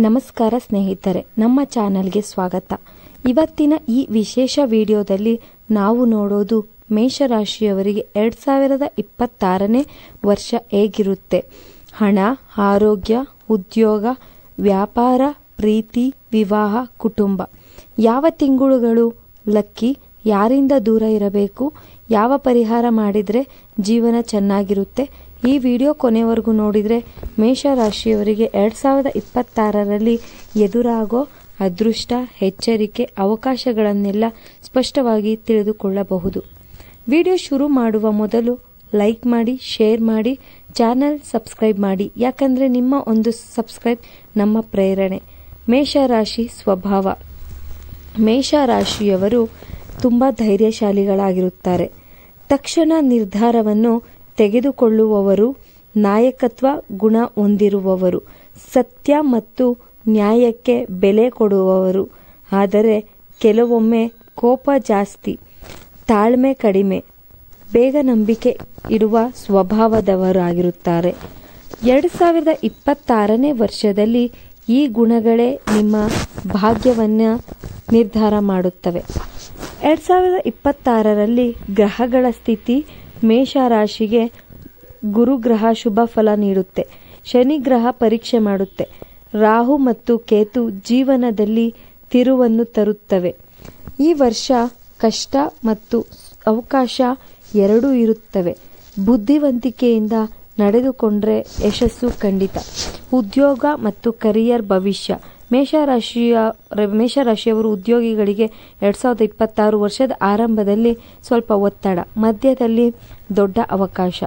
ನಮಸ್ಕಾರ ಸ್ನೇಹಿತರೆ, ನಮ್ಮ ಚಾನಲ್ಗೆ ಸ್ವಾಗತ. ಇವತ್ತಿನ ಈ ವಿಶೇಷ ವಿಡಿಯೋದಲ್ಲಿ ನಾವು ನೋಡೋದು ಮೇಷರಾಶಿಯವರಿಗೆ ಎರಡು ಸಾವಿರದ ಇಪ್ಪತ್ತಾರನೇ ವರ್ಷ ಹೇಗಿರುತ್ತೆ? ಹಣ, ಆರೋಗ್ಯ, ಉದ್ಯೋಗ, ವ್ಯಾಪಾರ, ಪ್ರೀತಿ, ವಿವಾಹ, ಕುಟುಂಬ. ಯಾವ ತಿಂಗಳುಗಳು? ಲಕ್ಕಿ, ಯಾರಿಂದ ದೂರ ಇರಬೇಕು? ಯಾವ ಪರಿಹಾರ ಮಾಡಿದರೆ ಜೀವನ ಚೆನ್ನಾಗಿರುತ್ತೆ? ಈ ವಿಡಿಯೋ ಕೊನೆವರೆಗೂ ನೋಡಿದರೆ ಮೇಷರಾಶಿಯವರಿಗೆ ಎರಡು ಸಾವಿರದ ಇಪ್ಪತ್ತಾರರಲ್ಲಿ ಎದುರಾಗೋ ಅದೃಷ್ಟ, ಎಚ್ಚರಿಕೆ, ಅವಕಾಶಗಳನ್ನೆಲ್ಲ ಸ್ಪಷ್ಟವಾಗಿ ತಿಳಿದುಕೊಳ್ಳಬಹುದು. ವಿಡಿಯೋ ಶುರು ಮಾಡುವ ಮೊದಲು ಲೈಕ್ ಮಾಡಿ, ಶೇರ್ ಮಾಡಿ, ಚಾನಲ್ ಸಬ್ಸ್ಕ್ರೈಬ್ ಮಾಡಿ. ಯಾಕಂದರೆ ನಿಮ್ಮ ಒಂದು ಸಬ್ಸ್ಕ್ರೈಬ್ ನಮ್ಮ ಪ್ರೇರಣೆ. ಮೇಷರಾಶಿ ಸ್ವಭಾವ. ಮೇಷರಾಶಿಯವರು ತುಂಬ ಧೈರ್ಯಶಾಲಿಗಳಾಗಿರುತ್ತಾರೆ. ತಕ್ಷಣ ನಿರ್ಧಾರವನ್ನು ತೆಗೆದುಕೊಳ್ಳುವವರು, ನಾಯಕತ್ವ ಗುಣ ಹೊಂದಿರುವವರು, ಸತ್ಯ ಮತ್ತು ನ್ಯಾಯಕ್ಕೆ ಬೆಲೆ ಕೊಡುವವರು. ಆದರೆ ಕೆಲವೊಮ್ಮೆ ಕೋಪ ಜಾಸ್ತಿ, ತಾಳ್ಮೆ ಕಡಿಮೆ, ಬೇಗ ನಂಬಿಕೆ ಇಡುವ ಸ್ವಭಾವದವರಾಗಿರುತ್ತಾರೆ. ಎರಡು ಸಾವಿರದ ಇಪ್ಪತ್ತಾರನೇ ವರ್ಷದಲ್ಲಿ ಈ ಗುಣಗಳೇ ನಿಮ್ಮ ಭಾಗ್ಯವನ್ನು ನಿರ್ಧಾರ ಮಾಡುತ್ತವೆ. ಎರಡು ಸಾವಿರದ ಇಪ್ಪತ್ತಾರರಲ್ಲಿ ಗ್ರಹಗಳ ಸ್ಥಿತಿ ಮೇಷರಾಶಿಗೆ ಗುರುಗ್ರಹ ಶುಭ ಫಲ ನೀಡುತ್ತೆ. ಶನಿ ಗ್ರಹ ಪರೀಕ್ಷೆ ಮಾಡುತ್ತೆ. ರಾಹು ಮತ್ತು ಕೇತು ಜೀವನದಲ್ಲಿ ತಿರುವನ್ನು ತರುತ್ತವೆ. ಈ ವರ್ಷ ಕಷ್ಟ ಮತ್ತು ಅವಕಾಶ ಎರಡೂ ಇರುತ್ತವೆ. ಬುದ್ಧಿವಂತಿಕೆಯಿಂದ ನಡೆದುಕೊಂಡ್ರೆ ಯಶಸ್ಸು ಖಂಡಿತ. ಉದ್ಯೋಗ ಮತ್ತು ಕರಿಯರ್ ಭವಿಷ್ಯ. ಮೇಷರಾಶಿಯ ಮೇಷರಾಶಿಯವರು ಉದ್ಯೋಗಿಗಳಿಗೆ ಎರಡು ಸಾವಿರದ ಇಪ್ಪತ್ತಾರು ವರ್ಷದ ಆರಂಭದಲ್ಲಿ ಸ್ವಲ್ಪ ಒತ್ತಡ, ಮಧ್ಯದಲ್ಲಿ ದೊಡ್ಡ ಅವಕಾಶ.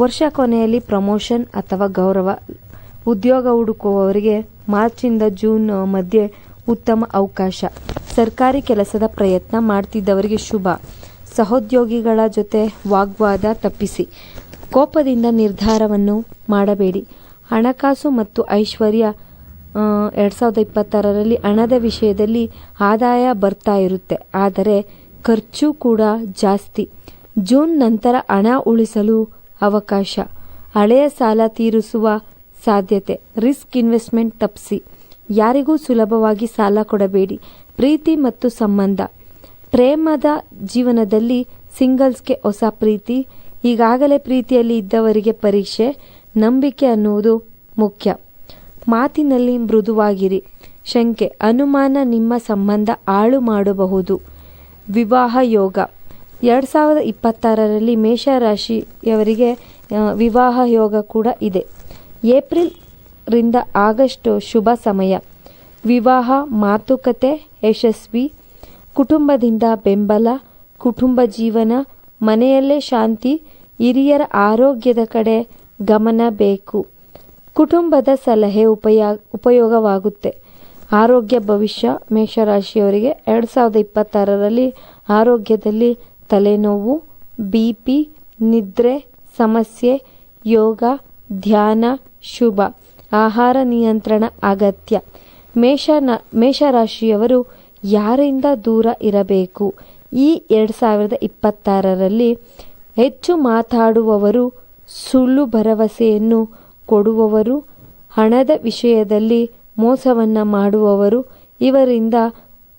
ವರ್ಷ ಕೊನೆಯಲ್ಲಿ ಪ್ರಮೋಷನ್ ಅಥವಾ ಗೌರವ. ಉದ್ಯೋಗ ಹುಡುಕುವವರಿಗೆ ಮಾರ್ಚಿಂದ ಜೂನ್ ಮಧ್ಯೆ ಉತ್ತಮ ಅವಕಾಶ. ಸರ್ಕಾರಿ ಕೆಲಸದ ಪ್ರಯತ್ನ ಮಾಡ್ತಿದ್ದವರಿಗೆ ಶುಭ. ಸಹೋದ್ಯೋಗಿಗಳ ಜೊತೆ ವಾಗ್ವಾದ ತಪ್ಪಿಸಿ. ಕೋಪದಿಂದ ನಿರ್ಧಾರವನ್ನು ಮಾಡಬೇಡಿ. ಹಣಕಾಸು ಮತ್ತು ಐಶ್ವರ್ಯ ಎರಡು ಸಾವಿರದ ಇಪ್ಪತ್ತಾರರಲ್ಲಿ ಹಣದ ವಿಷಯದಲ್ಲಿ ಆದಾಯ ಬರ್ತಾ ಇರುತ್ತೆ. ಆದರೆ ಖರ್ಚು ಕೂಡ ಜಾಸ್ತಿ. ಜೂನ್ ನಂತರ ಹಣ ಉಳಿಸಲು ಅವಕಾಶ. ಹಳೆಯ ಸಾಲ ತೀರಿಸುವ ಸಾಧ್ಯತೆ. ರಿಸ್ಕ್ ಇನ್ವೆಸ್ಟ್ಮೆಂಟ್ ತಪ್ಪಿಸಿ. ಯಾರಿಗೂ ಸುಲಭವಾಗಿ ಸಾಲ ಕೊಡಬೇಡಿ. ಪ್ರೀತಿ ಮತ್ತು ಸಂಬಂಧ. ಪ್ರೇಮದ ಜೀವನದಲ್ಲಿ ಸಿಂಗಲ್ಸ್ಗೆ ಹೊಸ ಪ್ರೀತಿ. ಈಗಾಗಲೇ ಪ್ರೀತಿಯಲ್ಲಿ ಇದ್ದವರಿಗೆ ಪರೀಕ್ಷೆ. ನಂಬಿಕೆ ಅನ್ನುವುದು ಮುಖ್ಯ. ಮಾತಿನಲ್ಲಿ ಮೃದುವಾಗಿರಿ. ಶಂಕೆ, ಅನುಮಾನ ನಿಮ್ಮ ಸಂಬಂಧ ಹಾಳು ಮಾಡಬಹುದು. ವಿವಾಹ ಯೋಗ. ಎರಡು ಸಾವಿರದ ಇಪ್ಪತ್ತಾರರಲ್ಲಿ ಮೇಷರಾಶಿಯವರಿಗೆ ವಿವಾಹ ಯೋಗ ಕೂಡ ಇದೆ. ಏಪ್ರಿಲ್ ರಿಂದ ಆಗಸ್ಟ್ ಶುಭ ಸಮಯ. ವಿವಾಹ, ಮಾತುಕತೆ ಯಶಸ್ವಿ. ಕುಟುಂಬದಿಂದ ಬೆಂಬಲ, ಕುಟುಂಬ ಜೀವನ, ಮನೆಯಲ್ಲೇ ಶಾಂತಿ, ಹಿರಿಯರ ಆರೋಗ್ಯದ ಕಡೆ ಗಮನ ಬೇಕು. ಕುಟುಂಬದ ಸಲಹೆ ಉಪಯೋಗ ಉಪಯೋಗವಾಗುತ್ತೆ. ಆರೋಗ್ಯ ಭವಿಷ್ಯ, ಮೇಷರಾಶಿಯವರಿಗೆ ಎರಡು ಸಾವಿರದ ಇಪ್ಪತ್ತಾರರಲ್ಲಿ ಆರೋಗ್ಯದಲ್ಲಿ ತಲೆನೋವು, ಬಿ ಪಿ, ನಿದ್ರೆ, ಸಮಸ್ಯೆ, ಯೋಗ, ಧ್ಯಾನ, ಶುಭ, ಆಹಾರ ನಿಯಂತ್ರಣ, ಅಗತ್ಯ. ಮೇಷನ ಮೇಷರಾಶಿಯವರು ಯಾರಿಂದ ದೂರ ಇರಬೇಕು? ಈ ಎರಡು ಸಾವಿರದ ಇಪ್ಪತ್ತಾರರಲ್ಲಿ ಹೆಚ್ಚು ಮಾತಾಡುವವರು ಸುಳ್ಳು ಭರವಸೆಯನ್ನು ಕೊಡುವವರು, ಹಣದ ವಿಷಯದಲ್ಲಿ ಮೋಸವನ್ನು ಮಾಡುವವರು, ಇವರಿಂದ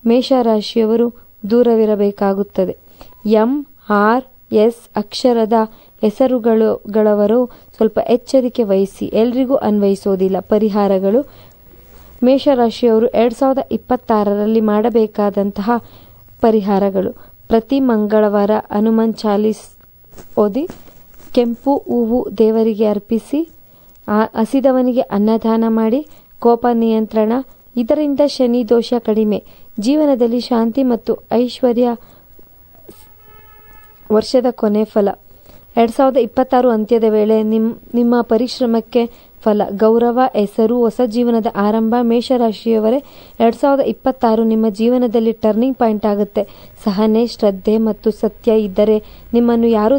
ಮೇಷರಾಶಿಯವರು ದೂರವಿರಬೇಕಾಗುತ್ತದೆ. ಎಂ, ಆರ್, ಎಸ್ ಅಕ್ಷರದ ಹೆಸರುಗಳು ಸ್ವಲ್ಪ ಎಚ್ಚರಿಕೆ ವಹಿಸಿ, ಎಲ್ರಿಗೂ ಅನ್ವಯಿಸೋದಿಲ್ಲ. ಪರಿಹಾರಗಳು, ಮೇಷರಾಶಿಯವರು ಎರಡು ಸಾವಿರದ ಇಪ್ಪತ್ತಾರರಲ್ಲಿ ಮಾಡಬೇಕಾದಂತಹ ಪರಿಹಾರಗಳು. ಪ್ರತಿ ಮಂಗಳವಾರ ಹನುಮಾನ್ ಚಾಲೀಸ್ ಓದಿ, ಕೆಂಪು ಹೂವು ದೇವರಿಗೆ ಅರ್ಪಿಸಿ ಹಸಿದವನಿಗೆ ಅನ್ನದಾನ ಮಾಡಿ, ಕೋಪ ನಿಯಂತ್ರಣ, ಇದರಿಂದ ಶನಿ ದೋಷ ಕಡಿಮೆ. ಜೀವನದಲ್ಲಿ ಶಾಂತಿ ಮತ್ತು ಐಶ್ವರ್ಯ ವರ್ಷದ ಕೊನೆ ಫಲ. ಎರಡು ಸಾವಿರದ ಇಪ್ಪತ್ತಾರು ಅಂತ್ಯದ ವೇಳೆ ನಿಮ್ಮ ನಿಮ್ಮ ಪರಿಶ್ರಮಕ್ಕೆ ಫಲ. ಗೌರವ, ಹೆಸರು, ಹೊಸ ಜೀವನದ ಆರಂಭ, ಮೇಷರಾಶಿಯವರೇ, ಎರಡು ಸಾವಿರದ ಇಪ್ಪತ್ತಾರು ನಿಮ್ಮ ಜೀವನದಲ್ಲಿ ಟರ್ನಿಂಗ್ ಪಾಯಿಂಟ್ ಆಗುತ್ತೆ. ಸಹನೆ, ಶ್ರದ್ಧೆ ಮತ್ತು ಸತ್ಯ ಇದ್ದರೆ ನಿಮ್ಮನ್ನು ಯಾರೂ